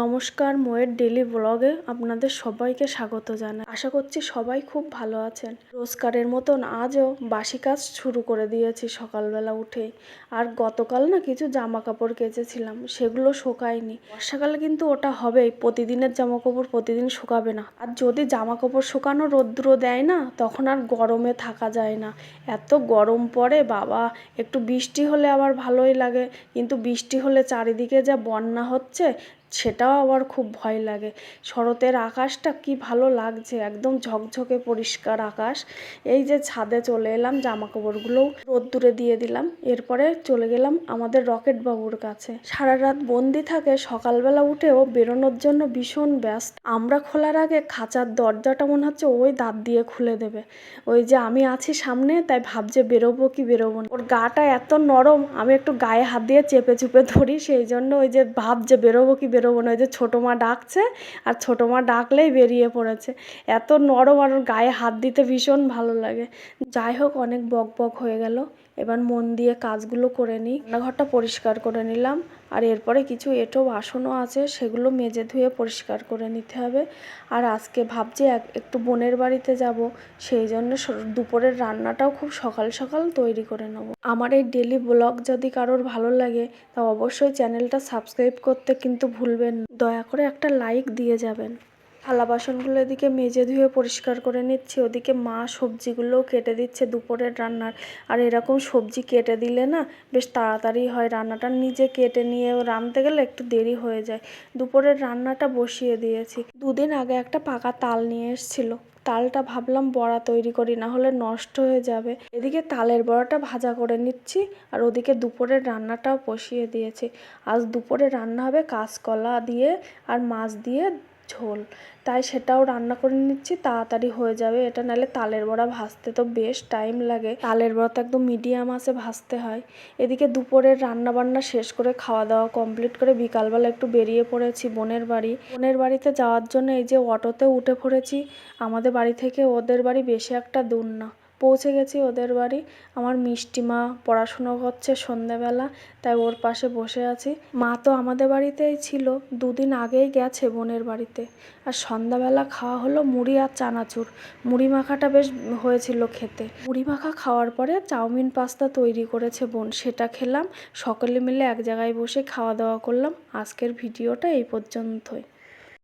নমস্কার, মোয়ের ডেলি ব্লগে আপনাদের সবাইকে স্বাগত জানাই। আশা করছি সবাই খুব ভালো আছেন। রোজকারের মতন আজও বাসি কাজ শুরু করে দিয়েছি সকালবেলা উঠেই আর গতকাল না কিছু জামা কাপড় কেচেছিলাম, সেগুলো শোকায়নি। বর্ষাকালে কিন্তু ওটা হবেই, প্রতিদিনের জামা কাপড় প্রতিদিন শুকাবে না। আর যদি জামা কাপড় শুকানো রৌদ্র দেয় না, তখন আর গরমে থাকা যায় না। এত গরম পড়ে, বাবা, একটু বৃষ্টি হলে আবার ভালোই লাগে। কিন্তু বৃষ্টি হলে চারিদিকে যা বন্যা হচ্ছে সেটাও আবার খুব ভয় লাগে। শরতের আকাশটা কি ভালো লাগছে, একদম ঝকঝকে পরিষ্কার আকাশ। এই যে ছাদে চলে এলাম জামা কাপড়গুলোও রোদ্দুরে দিয়ে দিলাম। এরপরে চলে গেলাম আমাদের রকেট বাবুর কাছে। সারা রাত বন্দি থাকে, সকালবেলা উঠেও বেরোনোর জন্য ভীষণ ব্যস্ত। আমরা খোলার আগে খাঁচার দরজাটা মনে হচ্ছে ওই দাঁত দিয়ে খুলে দেবে। ওই যে আমি আছি সামনে, তাই ভাবছে বেরোবো কি বেরোবো ওর গাটা এত নরম, আমি একটু গায়ে হাত দিয়ে চেপে চুপে ধরি, সেই জন্য ওই যে ভাবছে বেরোবো কি বেরোবো না, ওই যে ছোটো মা ডাকছে আর ছোটো মা ডাকলেই বেরিয়ে পড়েছে। এত নরম আর গায়ে হাত দিতে ভীষণ ভালো লাগে। যাই হোক, অনেক বক বক হয়ে গেল। এবার মন দিয়ে কাজগুলো করে নিই। রান্নাঘরটা পরিষ্কার করে নিলাম। আর এরপরে কিছু এঁটো বাসনও আছে, সেগুলো মেজে ধুয়ে পরিষ্কার করে নিতে হবে। আর আজকে ভাবছি এক- একটু বোনের বাড়িতে যাব, সেই জন্য দুপুরের রান্নাটাও খুব সকাল সকাল তৈরি করে নেব। আমার এই ডেলি ব্লগ যদি কারোর ভালো লাগে, তা অবশ্যই চ্যানেলটা সাবস্ক্রাইব করতে কিন্তু ভুলবেন দয়া করে একটা লাইক দিয়ে যাবেন। থালা বাসনগুলো এদিকে মেজে ধুয়ে পরিষ্কার করে নিচ্ছি। ওদিকে মা সবজিগুলোও কেটে দিচ্ছে দুপুরের রান্নার। আর এরকম সবজি কেটে দিলে না বেশ তাড়াতাড়ি হয় রান্নাটা। নিজে কেটে নিয়ে রাঁধতে গেলে একটু দেরি হয়ে যায়। দুপুরের রান্নাটা বসিয়ে দিয়েছি। দুদিন আগে একটা পাকা তাল নিয়ে এসেছিল। তালটা ভাবলাম বড়া তৈরি করি, না হলে নষ্ট হয়ে যাবে। এদিকে তালের বড়াটা ভাজা করে নিচ্ছি আর ওদিকে দুপুরের রান্নাটাও বসিয়ে দিয়েছি। আজ দুপুরে রান্না হবে কাঁচকলা দিয়ে আর মাছ দিয়ে ঝোল। তাই সেটাও রান্না করে নিচ্ছি, তাড়াতাড়ি হয়ে যাবে। এটা নাহলে তালের বড়া ভাজতে তো বেশ টাইম লাগে। তালের বড়া তো একদম মিডিয়াম আছে, ভাজতে হয়। এদিকে দুপুরের রান্না বান্না শেষ করে খাওয়া দাওয়া কমপ্লিট করে বিকালবেলা একটু বেরিয়ে পড়েছি বোনের বাড়ি। বোনের বাড়িতে যাওয়ার জন্য এই যে অটোতে উঠে পড়েছি, আমাদের বাড়ি থেকে ওদের বাড়ি বেশি একটা দূর না। পৌঁছে গেছি ওদের বাড়ি। আমার মিষ্টি মা পড়াশুনো করছে সন্ধেবেলা, তাই ওর পাশে বসে আছি। মা তো আমাদের বাড়িতেই ছিল, দুদিন আগেই গেছে বোনের বাড়িতে। আর সন্ধ্যাবেলা খাওয়া হলো মুড়ি আর চানাচুর। মুড়ি মাখাটা বেশ হয়েছিল খেতে। মুড়ি মাখা খাওয়ার পরে চাউমিন পাস্তা তৈরি করেছে বোন। সেটা খেলাম, সকলে মিলে এক জায়গায় বসে খাওয়া দাওয়া করলাম। আজকের ভিডিওটা এই পর্যন্তই।